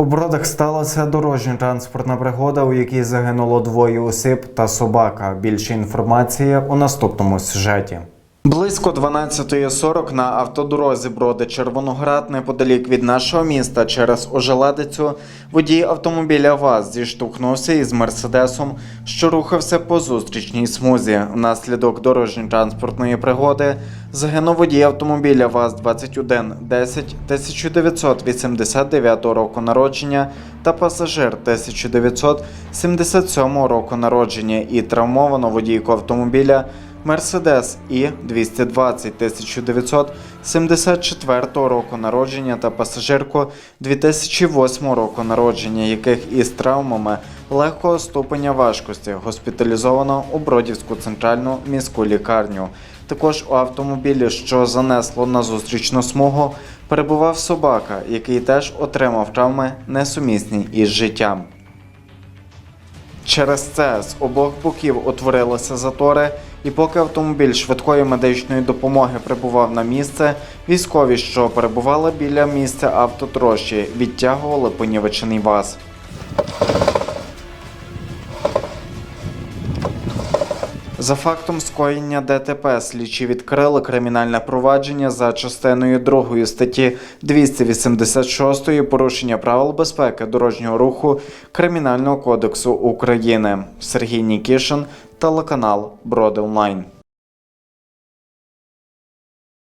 У бродах сталася дорожньо-транспортна пригода, у якій загинуло двоє осіб та собака. Більше інформації у наступному сюжеті. Близько 12.40 на автодорозі Броди Червоноград неподалік від нашого міста через ожеледицю водій автомобіля ВАЗ зіштовхнувся із мерседесом, що рухався по зустрічній смузі. Внаслідок дорожньо-транспортної пригоди загинув водій автомобіля ВАЗ 2110 1989 року народження та пасажир 1977 року народження і травмовано водійку автомобіля Мерседес І 220 1974 року народження та пасажирку 2008 року народження, яких із травмами легкого ступеня важкості госпіталізовано у Бродівську центральну міську лікарню. Також у автомобілі, що занесло на зустрічну смугу, перебував собака, який теж отримав травми несумісні із життям. Через це з обох боків утворилися затори, і поки автомобіль швидкої медичної допомоги прибував на місце, військові, що перебували біля місця автотрощі, відтягували понівечений ВАЗ. За фактом скоєння ДТП слідчі відкрили кримінальне провадження за частиною 2 статті 286 порушення правил безпеки дорожнього руху Кримінального кодексу України. Сергій Нікішин, телеканал Броди Онлайн.